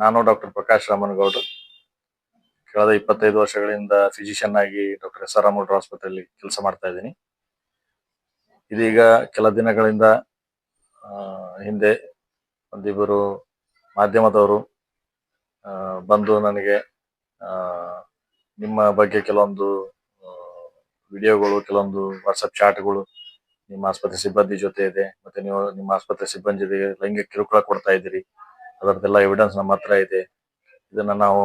ನಾನು ಡಾಕ್ಟರ್ ಪ್ರಕಾಶ್ ರಾಮನಗೌಡರು ಕಳೆದ ಇಪ್ಪತ್ತೈದು ವರ್ಷಗಳಿಂದ ಫಿಸಿಷಿಯನ್ ಆಗಿ ಡಾಕ್ಟರ್ ಎಸ್ ಆರ್ ರಾಮಗೌಡರ ಆಸ್ಪತ್ರೆಯಲ್ಲಿ ಕೆಲಸ ಮಾಡ್ತಾ ಇದ್ದೀನಿ. ಇದೀಗ ಕೆಲ ದಿನಗಳಿಂದ ಹಿಂದೆ ಒಂದಿಬ್ಬರು ಮಾಧ್ಯಮದವರು ಬಂದು ನನಗೆ ನಿಮ್ಮ ಬಗ್ಗೆ ಕೆಲವೊಂದು ವಿಡಿಯೋಗಳು, ಕೆಲವೊಂದು ವಾಟ್ಸಪ್ ಚಾಟ್ಗಳು ನಿಮ್ಮ ಆಸ್ಪತ್ರೆ ಸಿಬ್ಬಂದಿ ಜೊತೆ ಇದೆ, ಮತ್ತೆ ನೀವು ನಿಮ್ಮ ಆಸ್ಪತ್ರೆ ಸಿಬ್ಬಂದಿ ಲೈಂಗಿಕ ಕಿರುಕುಳ ಕೊಡ್ತಾ ಇದ್ದೀರಿ. ಅದರದ್ದೆಲ್ಲ ಎವಿಡೆನ್ಸ್ ನಮ್ಮ ಹತ್ರ ಇದೆ. ಇದನ್ನ ನಾವು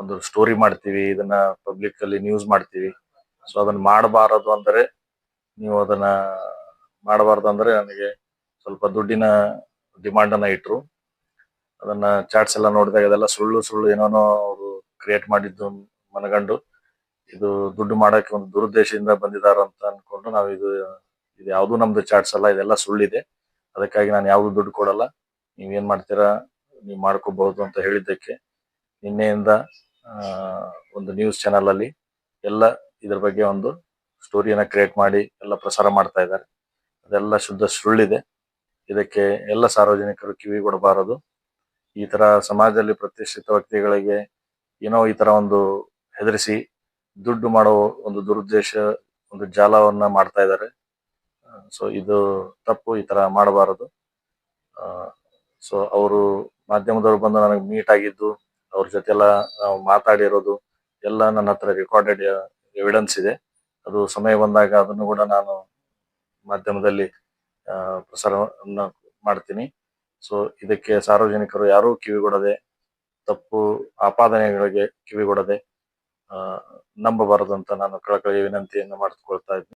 ಒಂದು ಸ್ಟೋರಿ ಮಾಡ್ತೀವಿ, ಇದನ್ನ ಪಬ್ಲಿಕ್ ಅಲ್ಲಿ ನ್ಯೂಸ್ ಮಾಡ್ತೀವಿ. ಸೊ ಅದನ್ನ ಮಾಡಬಾರದು ಅಂದರೆ ನೀವು ಅದನ್ನ ಮಾಡಬಾರದು ಅಂದ್ರೆ ನನಗೆ ಸ್ವಲ್ಪ ದುಡ್ಡಿನ ಡಿಮಾಂಡ್ ಅನ್ನ ಇಟ್ರು. ಅದನ್ನ ಚಾಟ್ಸ್ ಎಲ್ಲ ನೋಡಿದಾಗ ಅದೆಲ್ಲ ಸುಳ್ಳು ಸುಳ್ಳು ಏನೋನೋ ಅವರು ಕ್ರಿಯೇಟ್ ಮಾಡಿದ್ದು ಮನಗಂಡು ಇದು ದುಡ್ಡು ಮಾಡಕ್ಕೆ ಒಂದು ದುರುದ್ದೇಶದಿಂದ ಬಂದಿದ್ದಾರೆ ಅಂತ ಅನ್ಕೊಂಡು ನಾವು ಇದು ಇದು ಯಾವುದು ನಮ್ದು ಚಾಟ್ಸ್ ಅಲ್ಲ, ಇದೆಲ್ಲ ಸುಳ್ಳಿದೆ. ಅದಕ್ಕಾಗಿ ನಾನು ಯಾವುದು ದುಡ್ಡು ಕೊಡಲ್ಲ. ನೀವೇನ್ ಮಾಡ್ತೀರಾ? ನೀವು ಮಾಡ್ಕೋಬಹುದು ಅಂತ ಹೇಳಿದ್ದಕ್ಕೆ ನಿನ್ನೆಯಿಂದ ಒಂದು ನ್ಯೂಸ್ ಚಾನೆಲ್ ಅಲ್ಲಿ ಎಲ್ಲ ಇದ್ರ ಬಗ್ಗೆ ಒಂದು ಸ್ಟೋರಿಯನ್ನ ಕ್ರಿಯೇಟ್ ಮಾಡಿ ಎಲ್ಲ ಪ್ರಸಾರ ಮಾಡ್ತಾ ಇದ್ದಾರೆ. ಅದೆಲ್ಲ ಶುದ್ಧ ಸುಳ್ಳಿದೆ. ಇದಕ್ಕೆ ಎಲ್ಲ ಸಾರ್ವಜನಿಕರು ಕಿವಿ ಕೊಡಬಾರದು. ಈ ತರ ಸಮಾಜದಲ್ಲಿ ಪ್ರತಿಷ್ಠಿತ ವ್ಯಕ್ತಿಗಳಿಗೆ ಏನೋ ಈ ತರ ಒಂದು ಹೆದರಿಸಿ ದುಡ್ಡು ಮಾಡೋ ಒಂದು ದುರುದ್ದೇಶ, ಒಂದು ಜಾಲವನ್ನ ಮಾಡ್ತಾ ಇದ್ದಾರೆ. ಸೊ ಇದು ತಪ್ಪು, ಈ ತರ ಮಾಡಬಾರದು. ಸೊ ಅವರು ಮಾಧ್ಯಮದವರು ಬಂದು ನನಗೆ ಮೀಟ್ ಆಗಿದ್ದು, ಅವ್ರ ಜೊತೆ ಎಲ್ಲ ನಾವು ಮಾತಾಡಿರೋದು, ಎಲ್ಲ ನನ್ನ ಹತ್ರ ರೆಕಾರ್ಡೆಡ್ ಎವಿಡೆನ್ಸ್ ಇದೆ. ಅದು ಸಮಯ ಬಂದಾಗ ಅದನ್ನು ಕೂಡ ನಾನು ಮಾಧ್ಯಮದಲ್ಲಿ ಪ್ರಸಾರ ಮಾಡ್ತೀನಿ. ಸೊ ಇದಕ್ಕೆ ಸಾರ್ವಜನಿಕರು ಯಾರೂ ಕಿವಿಗೊಡದೆ ತಪ್ಪು ಆಪಾದನೆಗಳಿಗೆ ಕಿವಿಗೊಡದೆ ನಂಬಬಾರದು ಅಂತ ನಾನು ಕಳಕಳಿ ವಿನಂತಿಯನ್ನು ಮಾಡಿಕೊಳ್ತಾ ಇದ್ದೀನಿ